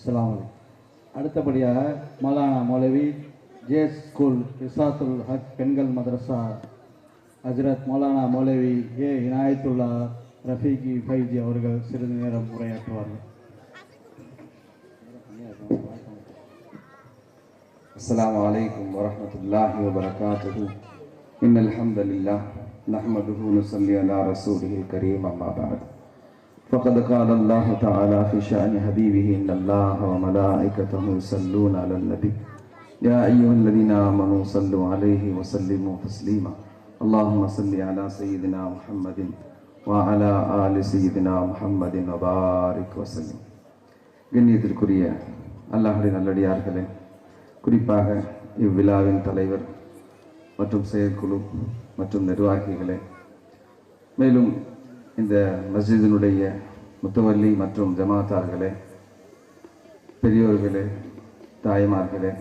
அஸ்ஸலாமு அலைக்கும் அடுத்தபடியாக மௌலானா மௌலவி ஜேஎஸ் ஸ்கூல் இசாத்துல் ஹக் பெண்கள் மதரசா ஹஜ்ரத் மௌலானா மௌலவி ஏ இனாயத்துல்லா ரஃபீகி ஃபைஜி அவர்கள் சிறிது நேரம் உரையாற்றுவார்கள் السلام عليكم ورحمة الله وبركاته إن الحمد لله نحمده ونصلي على رسوله الكريم أما بعد فقد قال الله تعالى في شأن حبيبه إن الله وملائكته يصلون على النبي يا أيها الذين آمنوا صلوا عليه وسلموا تسليما اللهم صل على سيدنا محمد وعلى آل سيدنا محمد وبارك وسلم கண்ணியத்திற்குரிய அல்லாஹுடைய நல்லடியார்களே குறிப்பாக இவ்விழாவின் தலைவர் மற்றும் செயற்குழு மற்றும் நிர்வாகிகளே மேலும் இந்த மஸ்ஜிதினுடைய முத்துவல்லி மற்றும் ஜமாத்தார்களே பெரியோர்களே தாய்மார்களே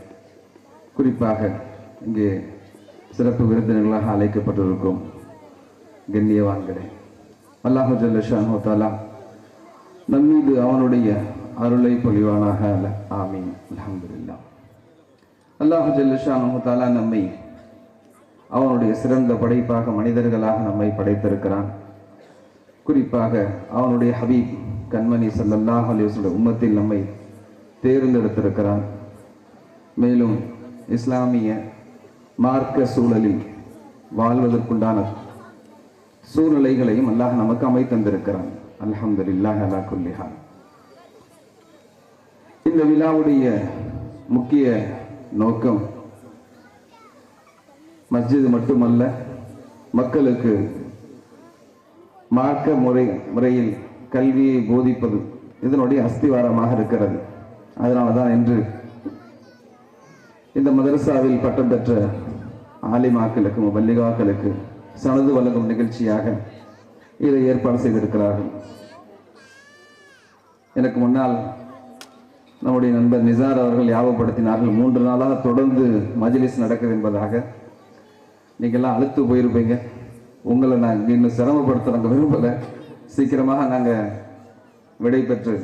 குறிப்பாக இங்கே சிறப்பு விருந்தினர்களாக அழைக்கப்பட்டிருக்கும் கண்ணியவான்களே அல்லாஹு ஜல்லஷான் ஹோத்தாலா நம் நம்மீது அவனுடைய அருளை பொழிவானாக. அல்ல ஆமீன். அல்ஹம்துலில்லா. அல்லாஹு ஜல்லஷானு ஹோத்தாலா நம்மை அவனுடைய சிறந்த படைப்பாக மனிதர்களாக நம்மை படைத்திருக்கிறான். குறிப்பாக அவனுடைய ஹபீப் கண்மணி சல்லல்லாஹ் அலைஹி உம்மத்தில் நம்மை தேர்ந்தெடுத்திருக்கிறான். மேலும் இஸ்லாமிய மார்க்க சூழலில் வாழ்வதற்குண்டான சூழ்நிலைகளையும் அல்லாஹ் நமக்கு அமைத்தந்திருக்கிறான் அல்ஹம்துலில்லாஹ் அலா குல்லி ஹால். இந்த விழாவுடைய முக்கிய நோக்கம் மஸ்ஜித் மட்டுமல்ல மக்களுக்கு மார்க்க முறை முறையில் கல்வியை போதிப்பது இதனுடைய அஸ்திவாரமாக இருக்கிறது. அதனால தான் இன்று இந்த மதரசாவில் பட்டம் பெற்ற ஆலிமாக்களுக்கு மல்லிகாக்களுக்கு சனது வழங்கும் நிகழ்ச்சியாக இதை ஏற்பாடு செய்திருக்கிறார்கள். எனக்கு முன்னால் நம்முடைய நண்பர் நிசார் அவர்கள் ஞாபகப்படுத்தினார்கள். மூன்று நாளாக தொடர்ந்து மஜிலிஸ் நடக்குது என்பதாக. நீங்கள்லாம் அழுத்து போயிருப்பீங்க. உங்களை நான் இன்னும் சிரமப்படுத்த நாங்கள் விரும்பலை. சீக்கிரமாக நாங்கள் விடை பெற்று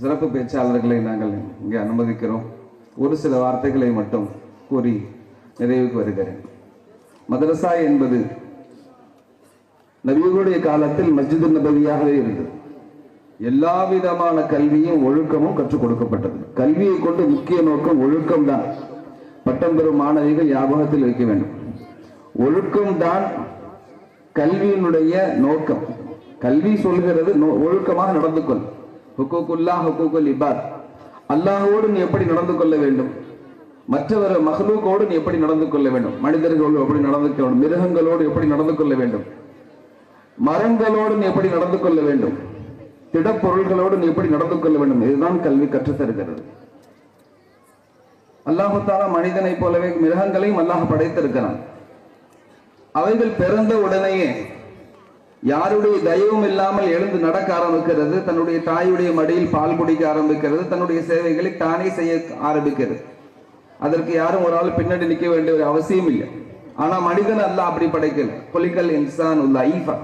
சிறப்பு பேச்சாளர்களை நாங்கள் இங்கே அனுமதிக்கிறோம். ஒரு சில வார்த்தைகளை மட்டும் கூறி நிறைவுக்கு வருகிறேன். மதரசா என்பது நபிகளுடைய காலத்தில் மஸ்ஜிது நபவியாகவே இருந்தது. எல்லா விதமான கல்வியும் ஒழுக்கமும் கற்றுக் கொடுக்கப்பட்டது. கல்வியை கொண்டு முக்கிய நோக்கம் ஒழுக்கம் தான். பட்டம் பெறும் மாணவிகள் ஞாபகத்தில் வைக்க வேண்டும். ஒழுக்கம் தான் கல்வியினுடைய நோக்கம். கல்வி சொல்கிறது நோ- ஒழுக்கமாக நடந்து கொள் ஹுக்குல்லா ஹுக்குல் இபாத். அல்லாஹோடு நீ எப்படி நடந்து கொள்ள வேண்டும்? மற்றவர் மகளுக்கோடு நீ எப்படி நடந்து கொள்ள வேண்டும்? மனிதர்களோடு எப்படி நடந்து கொள்ள வேண்டும்? மிருகங்களோடு எப்படி நடந்து கொள்ள வேண்டும்? மரங்களோடு நீ எப்படி நடந்து கொள்ள வேண்டும்? திடப்பொருள்களோடு நீ எப்படி நடந்து கொள்ள வேண்டும்? இதுதான் கல்வி கற்றுத்தருகிறது. அல்லாஹு தாலா மனிதனைப் போலவே மிருகங்களையும் அல்லாஹ் படைத்திருக்கிறான். அவைகள் பிறந்த உடனேயே யாருடைய தயவும் இல்லாமல் எழுந்து நடக்க ஆரம்பிக்கிறது தன்னுடைய தாயுடைய மடியில் பால் குடிக்க ஆரம்பிக்கிறது தன்னுடைய சேவைகளை தானே செய்ய ஆரம்பிக்கிறது. அதற்கு யாரும் ஒரு ஆள் பின்னாடி நிற்க வேண்டிய ஒரு அவசியம் இல்லை. ஆனா மனிதன் அல்ல அப்படி படைக்கல. கொலிக்கல் இன்சான் உள்ள ஐஃபா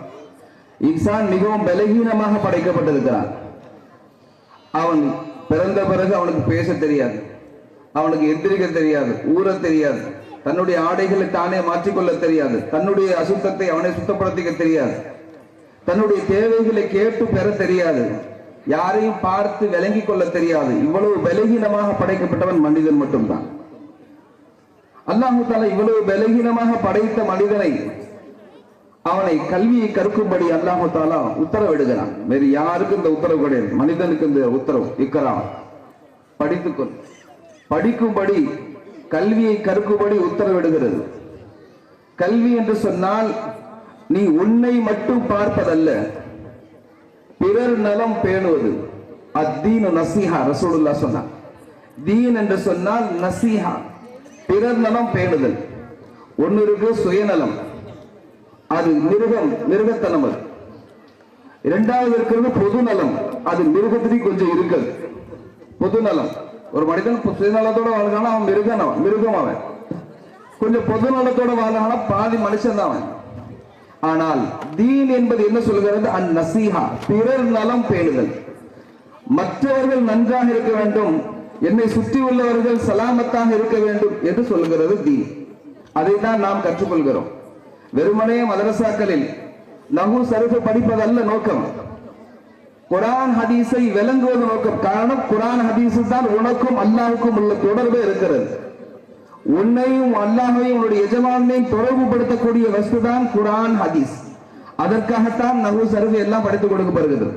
இன்சான் மிகவும் பலகீனமாக படைக்கப்பட்டிருக்கிறான். அவன் பிறந்த பிறகு அவனுக்கு பேச தெரியாது. அவனுக்கு எந்திரிக்க தெரியாது ஊற தெரியாது. தன்னுடைய ஆடைகளை தானே மாற்றிக்கொள்ள தெரியாது. தன்னுடைய அசுத்தத்தை அவனை சுத்தப்படுத்திக்க தெரியாது. தன்னுடைய தேவைகளை கேட்டு பெற தெரியாது. யாரையும் பார்த்து விளங்கி கொள்ள தெரியாது. இவ்வளவு பலகீனமாக படைக்கப்பட்டவன் மனிதன் மட்டும்தான். அல்லாஹு தாலா இவ்வளவு பலகீனமாக படைத்த மனிதனை அவனை கல்வியை கற்கும்படி அல்லாஹு தாலா உத்தரவிடுகிறான். வேறு யாருக்கும் இந்த உத்தரவு கிடையாது. மனிதனுக்கு இந்த உத்தரவு இக்கரா படித்துக்கொள். படிக்கும்படி கல்வியை கற்கும்படி உத்தரவிடுகிறது. கல்வி என்று சொன்னால் நீ உன்னை மட்டும் பார்ப்பதல்ல. பிறர் நலம் பேணுவது. அத்தீனு நசீஹா ரசூலுல்லா சொன்னான் தீன் என்று சொன்னால் நசீஹா பிறர் நலம் பேணுதல். ஒன்னு இருக்கு சுயநலம். அது மிருகம் மிருகத்தனம் அது. இரண்டாவது இருக்கிறது பொதுநலம். அது மிருகத்திலேயும் கொஞ்சம் இருக்குது பொதுநலம். ஒரு மனிதன் சுயநலத்தோட வாழ்கிறானா? அவன் மிருகம் அவன் மிருகம் அவன். கொஞ்சம் பொதுநலத்தோட வாழ்றானா பாதி மனுஷன் தான் அவன். ஆனால் தீன் என்பது என்ன சொல்கிறது? அந் நசீஹா பிறர் நலம் பேணுதல். மற்றவர்கள் நன்றாக இருக்க வேண்டும். என்னை சுற்றி உள்ளவர்கள் சலாமத்தாக இருக்க வேண்டும் என்று சொல்கிறது தீன். அதை தான் நாம் கற்றுக்கொள்கிறோம். வெறுமனே மதரசாக்களில் நகு சருகு படிப்பதல்ல நோக்கம். குரான் ஹதீஸை விளங்குவது நோக்கம். காரணம் குரான் ஹதீஸு தான் உனக்கும் அல்லாஹுக்கும் உள்ள தொடர்பு இருக்கிறது. உன்னையும் அல்லாஹையும் உன்னுடைய எஜமானையும் தொடர்புபடுத்தக்கூடிய வஸ்துதான் குரான் ஹதீஸ். அதற்காகத்தான் நகு சருகு எல்லாம் படித்துக் கொடுக்கப்படுகிறது.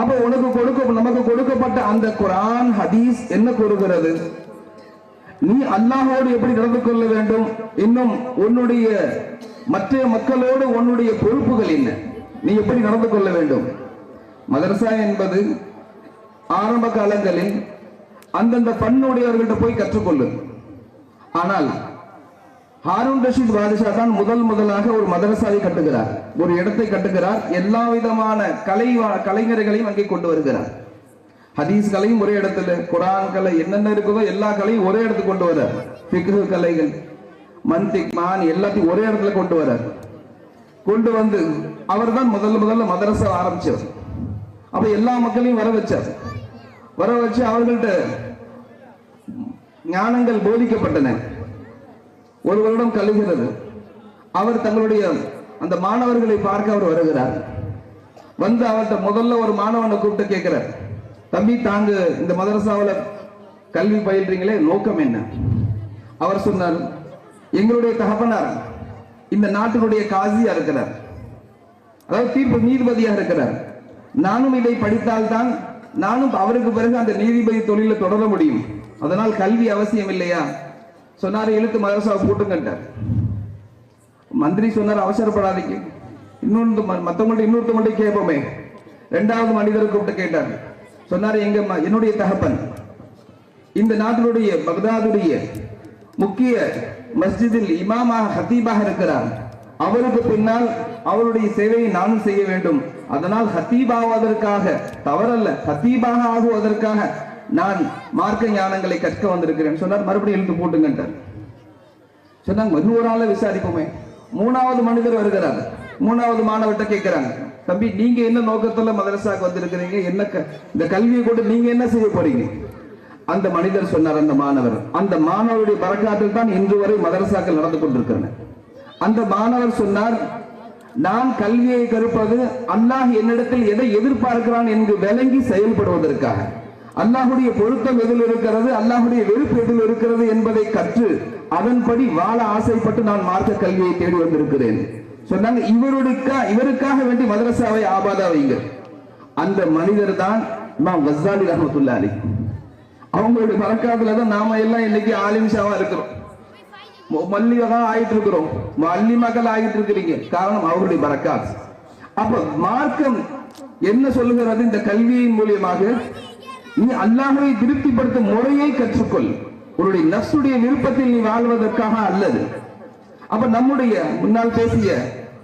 அப்ப உனக்கு கொடுக்க நமக்கு கொடுக்கப்பட்ட அந்த குரான் ஹதீஸ் என்ன கூறுகிறது? நீ அல்லாஹோடு எப்படி நடந்து கொள்ள வேண்டும்? இன்னும் உன்னுடைய மற்ற மக்களோடு உன்னுடைய பொறுப்புகள் என்ன? நீ எப்படி நடந்து கொள்ள வேண்டும்? மதரசா என்பது ஆரம்ப காலங்களில் அந்தந்த பண்ணுடையவர்கள்ட்ட போய் கற்றுக்கொள்ளும். ஆனால் ஹாரூன் ரஷீத் பாதுஷா தான் முதல் முதலாக ஒரு மதரசாவை கட்டுகிறார். ஒரு இடத்தை கட்டுகிறார். எல்லா விதமான கலை கலைஞர்களையும் அங்கே கொண்டு வருகிறார். ஹதீஸ் கலையும் ஒரே இடத்துல குரான் கலை என்னென்ன இருக்குதோ எல்லா கலையும் ஒரே இடத்துக்கு கொண்டு வர பிக்கு கலைகள் மந்திக் மான் எல்லாத்தையும் ஒரே இடத்துல கொண்டு வர கொண்டு வந்து அவர் தான் முதல்ல முதல்ல மதரசா ஆரம்பிச்சவர். அப்ப எல்லா மக்களையும் வர வச்சார். வர வச்சு அவர்கள்ட்ட ஞானங்கள் போதிக்கப்பட்டன. ஒரு வருடம் கழுகிறது. அவர் தங்களுடைய அந்த மாணவர்களை பார்க்க அவர் வருகிறார். வந்து அவர்கிட்ட முதல்ல ஒரு மாணவனை கூப்பிட்டு கேட்கிறார். தம்பி தாங்க இந்த மதரசாவில் கல்வி பயில்றீங்களே நோக்கம் என்ன? அவர் சொன்னார் எங்களுடைய தகப்பனார் இந்த நாட்டினுடைய காசியா இருக்கிறார். அதாவது தீர்ப்பு நீதிபதியாக இருக்கிறார். நானும் இதை படித்தால்தான் நானும் அவருக்கு பிறகு அந்த நீதிபதி தொழில தொடர முடியும். அதனால் கல்வி அவசியம் இல்லையா? சொன்னார் இழுத்து மதரசாவை போட்டுங்கன்றார் மந்திரி சொன்னார் அவசரப்படாதீங்க. இன்னொன்று மற்றவங்கள்ட்ட இன்னொருத்தவங்கள்ட்ட கேட்போமே. ரெண்டாவது மனிதரை கூப்பிட்டு கேட்டார். சொன்னார் எங்க என்னுடைய தகப்பன் இந்த நாட்டினுடைய பக்தாதுடைய முக்கிய மஸ்ஜிதில் இமாமாக ஹத்தீபாக இருக்கிறார். அவருக்கு பின்னால் அவருடைய சேவையை நானும் செய்ய வேண்டும். அதனால் ஹத்தீபாவதற்காக தவறல்ல ஹத்தீபாக ஆகுவதற்காக நான் மார்க்க ஞானங்களை கற்க வந்திருக்கிறேன். சொன்னார் மறுபடியும் எழுத்து போட்டுங்கன்றார். சொன்னாங்க இன்னொரு ஆளை விசாரிப்போமே. மூணாவது மனிதர் வருகிறார். மூணாவது மாணவர்கிட்ட கேட்கிறாங்க தம்பி நீங்க என்ன நோக்கத்துல மதரசாக்கு வந்திருக்கிறீங்க? என்ன இந்த கல்வியை கொண்டு நீங்க என்ன செய்ய போறீங்க? அந்த மனிதர் சொன்னார் அந்த மாணவர் அந்த மாணவருடைய பறக்காட்டில் தான் இன்று வரை மதரசாக்கள் நடந்து கொண்டிருக்கிறேன். அந்த மாணவர் சொன்னார் நான் கல்வியை கருப்பது அல்லாஹ் என்னிடத்தில் எதை எதிர்பார்க்கிறான் என்று விளங்கி செயல்படுவதற்காக. அல்லாஹுடைய பொருத்தம் எதில் இருக்கிறது அல்லாஹுடைய வெறுப்பு எதில் இருக்கிறது என்பதை கற்று அதன்படி வாழ ஆசைப்பட்டு நான் மார்க்க கல்வியை தேடி வந்திருக்கிறேன். சொன்னாங்க இவருக்கா இவருக்காக வேண்டி மதரசாவை ஆபாதா வைங்க அந்த மனிதர் தான் நான் கஸ்ஸாலி ரஹமத்துல்லா அலி அவங்களுடைய பறக்காத்துல தான் நாம எல்லாம் இன்னைக்கு ஆலிம்ஷாவா இருக்கிறோம். மல்லிகா ஆயிட்டு இருக்கிறோம் மல்லிமக்கள் ஆகிட்டு இருக்கிறீங்க காரணம் அவருடைய பரக்காத் அப்ப மார்க்கம் என்ன சொல்லுகிறது? இந்த கல்வியின் மூலியமாக நீ அல்லாஹ்வை திருப்திப்படுத்தும் முறையை கற்றுக்கொள். உன்னுடைய நசுடைய விருப்பத்தில் நீ வாழ்வதற்காக அல்லது. அப்ப நம்முடைய முன்னால் பேசிய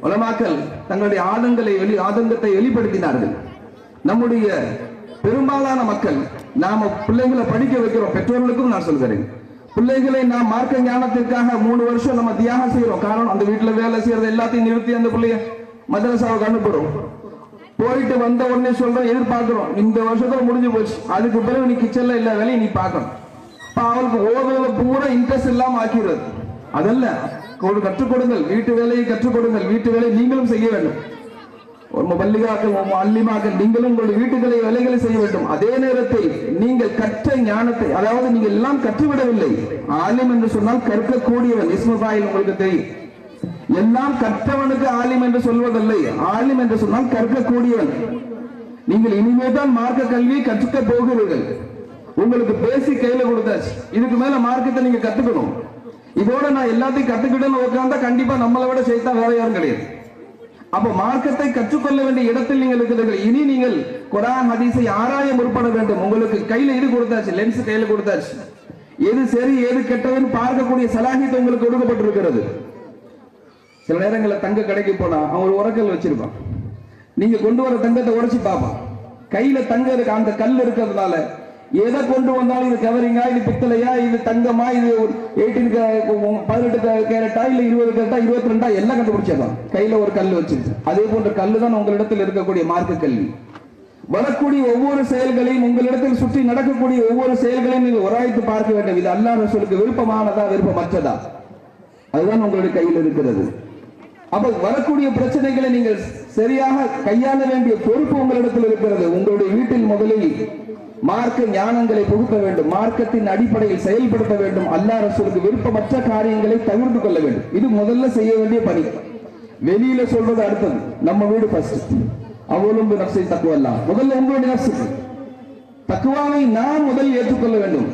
உலமாக்கள் தங்களுடைய ஆதங்களை வெளி ஆதங்கத்தை வெளிப்படுத்தினார்கள். நம்முடைய பெரும்பாலான மக்கள் நாம பிள்ளைகளை படிக்க வைக்கிறோம். பெற்றோர்களுக்கும் நான் சொல்கிறேன். பிள்ளைகளை நாம் மார்க்க ஞானத்திற்காக மூணு வருஷம் நம்ம தியாகம் செய்யறோம் காரணம் அந்த வீட்டுல வேலை செய்யறது எல்லாத்தையும் நிறுத்தி அந்த பிள்ளைய மதரசாவுக்கு அனுப்புறோம். போயிட்டு வந்த உடனே சொல்றோம் எதிர்பார்க்கிறோம். இந்த வருஷத்துல முடிஞ்சு போச்சு. அதுக்கு பிறகு நீ கிச்சன்ல எல்லா வேலையும் நீ பார்க்கணும். இப்ப அவளுக்கு ஓதுறதுல பூரா இன்ட்ரெஸ்ட் இல்லாம ஆக்கிறது அதல்ல கற்றுக் கொடுங்கள். வீட்டு வேலையை கற்றுக் கொடுங்கள். வீட்டு வேலையை நீங்களும் செய்ய வேண்டும். அல்லிமாக்கள் நீங்களும் உங்களுடைய வீட்டுகளை வேலைகளை செய்ய வேண்டும். அதே நேரத்தில் நீங்கள் கற்ற ஞானத்தை அதாவது நீங்கள் எல்லாம் கற்றுவிடவில்லை. ஆலிம் என்று சொன்னால் கற்கக்கூடியவன். இஸ்மபாயில் உங்களுக்கு தெரியும். எல்லாம் கற்றவனுக்கு ஆலிம் என்று சொல்வதில்லை. ஆலிம் என்று சொன்னால் கற்கக்கூடியவன். நீங்கள் இனிமேதான் மார்க்க கல்வி கற்றுக்க போகிறீர்கள். உங்களுக்கு பேசி கையில கொடுத்தாச்சு. இதுக்கு மேல மார்க்கத்தை நீங்க கத்துக்கணும். இதோட நான் எல்லாத்தையும் கத்துக்கிட்டேன்னு உட்காந்தா கண்டிப்பா நம்மளை விட சேர்த்தா வேற யாரும் கிடையாது. அப்ப மார்க்கத்தை கற்றுக்கொள்ள வேண்டிய இடத்தில் நீங்கள் இருக்கிறீர்கள். இனி நீங்கள் குரான் ஹதீஸை ஆராய முற்பட வேண்டும். உங்களுக்கு கையில இது கொடுத்தாச்சு லென்ஸ் கையில கொடுத்தாச்சு. எது சரி எது கெட்டதுன்னு பார்க்கக்கூடிய சலாகித்து உங்களுக்கு கொடுக்கப்பட்டிருக்கிறது. சில நேரங்களில் தங்க கடைக்கு போனா அவன் ஒரு உரக்கல் வச்சிருப்பான். நீங்க கொண்டு வர தங்கத்தை உடைச்சு பார்ப்பான். கையில தங்க இருக்கு அந்த கல் இருக்கிறதுனால எதை கொண்டு வந்தாலும் இது கவரிங்கா இது பித்தளையா இது தங்கமா இது எயிட்டீன் பதினெட்டு கேரட்டா இல்ல இருபது கேரட்டா இருபத்தி ரெண்டா எல்லாம் கண்டுபிடிச்சதான் கையில ஒரு கல் வச்சிருச்சு. அதே போன்ற கல் தான் உங்களிடத்தில் இருக்கக்கூடிய மார்க்க கல்வி. வரக்கூடிய ஒவ்வொரு செயல்களையும் உங்களிடத்தில் சுற்றி நடக்கக்கூடிய ஒவ்வொரு செயல்களையும் நீங்கள் உராய்த்து பார்க்க வேண்டும். இது அல்லாஹ் ரசூலுக்கு விருப்பமானதா விருப்பமற்றதா? அதுதான் உங்களுடைய கையில் இருக்கிறது. அப்ப வரக்கூடிய பிரச்சனைகளை நீங்கள் சரியாக கையாள வேண்டிய பொறுப்பு உங்களிடத்தில் இருக்கிறது. உங்களுடைய வீட்டில் முதலில் மார்க்க ஞானங்களை புகுத்த வேண்டும். மார்க்கத்தின் அடிப்படையில் செயல்படுத்த வேண்டும். அல்லா ரசூலுக்கு விருப்பமற்ற காரியங்களை தவிர்த்து கொள்ள வேண்டும். இது முதல்ல செய்ய வேண்டிய பணி. வெளியில சொல்றது அடுத்தது. நம்ம வீடு ஃபர்ஸ்ட் அவளும் நப்சை தக்குவல்லாம் முதல்ல உங்களுடைய நப்சுக்கு தக்குவாவை நான் முதல் ஏற்றுக்கொள்ள வேண்டும்.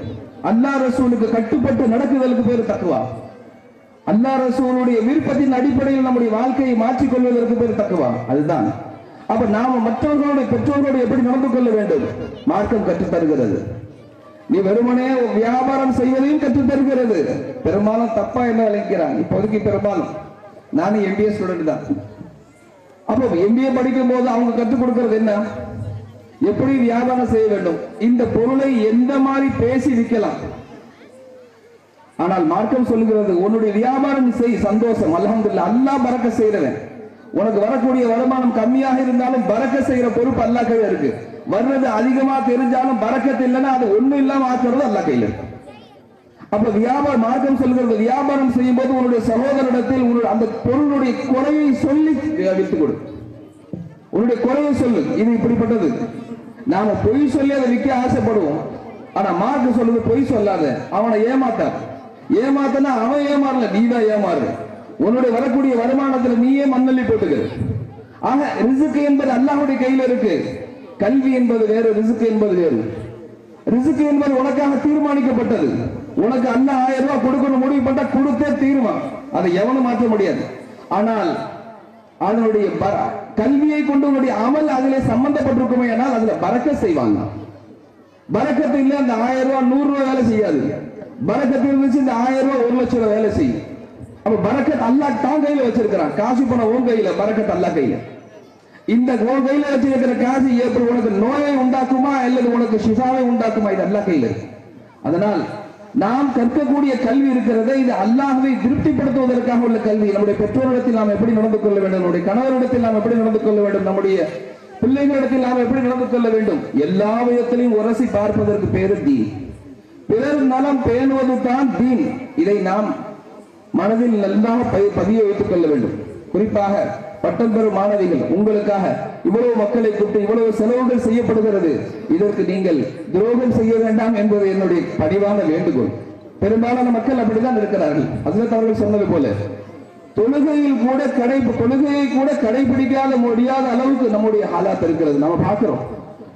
அல்லா ரசூலுக்கு கட்டுப்பட்டு நடக்குதலுக்கு பேர் தக்குவா அல்லா ரசூலுடைய விருப்பத்தின் அடிப்படையில் நம்முடைய வாழ்க்கையை மாற்றிக் கொள்வதற்கு பேர் தக்குவா அதுதான். அப்ப நாம மற்றவர்களுடைய பெற்றோர்களோடு எப்படி நடந்து கொள்ள வேண்டும்? மார்க்கம் கற்றுத்தருகிறது. நீ வெறுமனே வியாபாரம் செய்வதையும் கற்றுத்தருகிறது. பெரும்பாலும் தப்பா என்ன விளக்கிறான்? இப்போதைக்கு பெரும்பாலும். நானும் எம்பிஏ ஸ்டூடெண்ட் தான். அப்போ எம்பிஏ படிக்கும் போது அவங்க கற்றுக் கொடுக்கறது என்ன? எப்படி வியாபாரம் செய்ய வேண்டும்? இந்த பொருளை எந்த மாதிரி பேசி விற்கலாம்? ஆனால் மார்க்கம் சொல்லுகிறது உன்னுடைய வியாபாரம் செய் சந்தோஷம். அல்ஹம்துலில்லாஹ் அல்லாஹ் பறக்க செய்யறவன் உனக்கு வரக்கூடிய வருமானம் கம்மியாக இருந்தாலும் பறக்க செய்யற பொறுப்பு அல்லா கையில இருக்கு. வர்றது அதிகமா தெரிஞ்சாலும் பறக்கத்து இல்லைன்னா அது ஒண்ணு இல்லாம ஆக்குறது அல்லா கையில இருக்கு. அப்ப வியாபாரம் மார்க்கம் சொல்கிறது வியாபாரம் செய்யும் போது உன்னுடைய சகோதரிடத்தில் உன்னுடைய அந்த பொருளுடைய குறையை சொல்லி வித்து கொடு. உன்னுடைய குறையை சொல்லு. இது இப்படிப்பட்டது. நாம பொய் சொல்லி அதை விற்க ஆசைப்படுவோம். ஆனா மார்க் சொல்லுது பொய் சொல்லாத. அவனை ஏமாத்தார் ஏமாத்தனா அவன் ஏமாறல. நீ தான் ஏமாறு உன்னுடைய வரக்கூடிய வருமானத்துல நீயே மண்ணள்ளி போட்டுக்கிற ஆக ரிசுக்கு என்பது அல்லாஹுடைய கையில இருக்கு. கல்வி என்பது வேறு ரிசுக்கு என்பது வேறு. ரிசுக்கு என்பது உனக்காக தீர்மானிக்கப்பட்டது. உனக்கு அண்ணா ஆயிரம் ரூபாய் கொடுக்கணும் முடிவு பண்ணா கொடுத்தே தீருமா அதை எவனும் மாற்ற முடியாது. ஆனால் அதனுடைய கல்வியை கொண்டு உன்னுடைய அமல் அதிலே சம்பந்தப்பட்டிருக்குமே ஆனால் அதுல பறக்க செய்வாங்க. பறக்கத்து இல்லை அந்த ஆயிரம் ரூபாய் நூறு ரூபாய் வேலை செய்யாது. பறக்கத்து இருந்துச்சு இந்த ஆயிரம் ரூபாய் ஒரு லட்சம் ரூபாய் வேலை செய்யும். அப்ப பரக்கத் அல்லா தான் கையில வச்சிருக்கிறான். காசு பணம் உன் கையில பரக்கத் அல்லாஹ் கையில. இந்த உன் கையில வச்சிருக்கிற காசு எப்படி உனக்கு நோயை உண்டாக்குமா அல்லது உனக்கு சிசாவை உண்டாக்குமா? இது அல்லாஹ் கையில இருக்கு. அதனால் நாம் கற்கக்கூடிய கல்வி இருக்கிறது இது அல்லாஹ்வை திருப்திப்படுத்துவதற்காக உள்ள கல்வி. நம்முடைய பெற்றோரிடத்தில் நாம் எப்படி நடந்து கொள்ள வேண்டும்? நம்முடைய கணவரிடத்தில் நாம் எப்படி நடந்து கொள்ள வேண்டும்? நம்முடைய பிள்ளைகளிடத்தில் நாம் எப்படி நடந்து கொள்ள வேண்டும்? எல்லா விதத்திலையும் உரசி பார்ப்பதற்கு பேரு தீன். பிறர் நலம் பேணுவது தான் தீன். இதை நாம் மனதில் நன்றாக பதிய வைத்துக் கொள்ள வேண்டும். குறிப்பாக பட்டம் பெறும் மாணவிகள் உங்களுக்காக இவ்வளவு மக்களை கூட்டு இவ்வளவு செலவுகள் செய்யப்படுகிறது. இதற்கு நீங்கள் துரோகம் செய்ய வேண்டாம் என்பது என்னுடைய பணிவான வேண்டுகோள். பெரும்பாலான மக்கள் அப்படித்தான் இருக்கிறார்கள். அதில் அவர்கள் சொன்னது போல தொழுகையில் கூட கடை தொழுகையை கூட கடைபிடிக்காத முடியாத அளவுக்கு நம்முடைய ஹாலாத் இருக்கிறது. நம்ம பார்க்கிறோம்.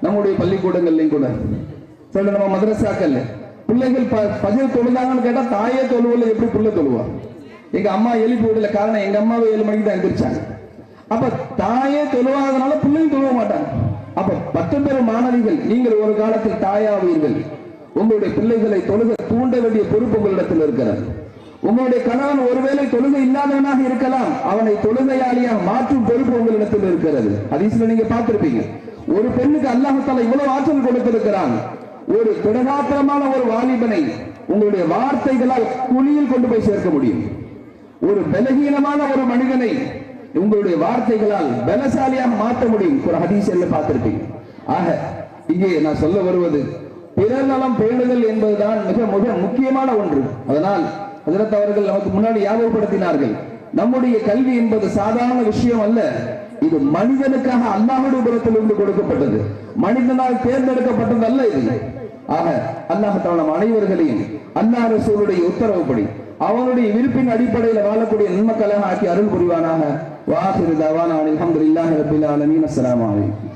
நம்முடைய பள்ளிக்கூடங்கள்லையும் கூட. சில நம்ம மதரசாக்கல்ல பிள்ளைகள் ப- தொழுதாங்கன்னு கேட்டா தாயே தொழுவல எப்படி பிள்ளை தொழுவா? எங்க அம்மா எழுப்பி விடல காரணம் எங்க அம்மாவை ஏழு மணிக்கு தான் எந்திரிச்சாங்க. அப்ப தாயே தொழுவாதனால பிள்ளையும் தொழுவ மாட்டாங்க. அப்ப பத்து பேர் மாணவிகள் நீங்கள் ஒரு காலத்தில் தாயாவீர்கள். உங்களுடைய பிள்ளைகளை தொழுக தூண்ட வேண்டிய பொறுப்பு உங்களிடத்தில் இருக்கிறது. உங்களுடைய கணவன் ஒருவேளை தொழுகை இல்லாதவனாக இருக்கலாம். அவனை தொழுகையாளியாக மாற்றும் பொறுப்பு உங்களிடத்தில் இருக்கிறது. ஹதீஸ்ல நீங்க பார்த்திருப்பீங்க. ஒரு பெண்ணுக்கு அல்லாஹத்தால இவ்வளவு ஆற்றல் கொடுத்திருக்கிறான். ஒரு திடகாத்திரமான ஒரு வாலிபனை உங்களுடைய வார்த்தைகளால் குழியில் கொண்டு போய் சேர்க்க முடியும். ஒரு பலகீனமான ஒரு மனிதனை உங்களுடைய வார்த்தைகளால் பலசாலியாக மாற்ற முடியும். ஒரு ஹதீஸ்ல பார்த்திருப்பீங்க? ஆக இங்கே நான் சொல்ல வருவது பிறர் நலம் பேணுதல் என்பதுதான் மிக மிக முக்கியமான ஒன்று. அதனால் அதிரத்த அவர்கள் நமக்கு முன்னாடி ஞாபகப்படுத்தினார்கள் நம்முடைய கல்வி என்பது சாதாரண விஷயம் அல்ல. இது மனிதனுக்காக அல்லாஹுடைய புறத்தில் இருந்து கொடுக்கப்பட்டது. மனிதனால் தேர்ந்தெடுக்கப்பட்டது அல்ல இது. ஆக அல்லாஹ் நம் அனைவர்களையும் அல்லாஹ் ரசூலுடைய உத்தரவுப்படி அவனுடைய விருப்பின் அடிப்படையில் வாழக்கூடிய நன்மக்களாக ஆக்கி அருள் புரிவானாக. வாஹிரு தவானா அல்ஹம்துலில்லாஹி ரபில் ஆலமீன். அஸ்ஸலாமு அலைக்கும்.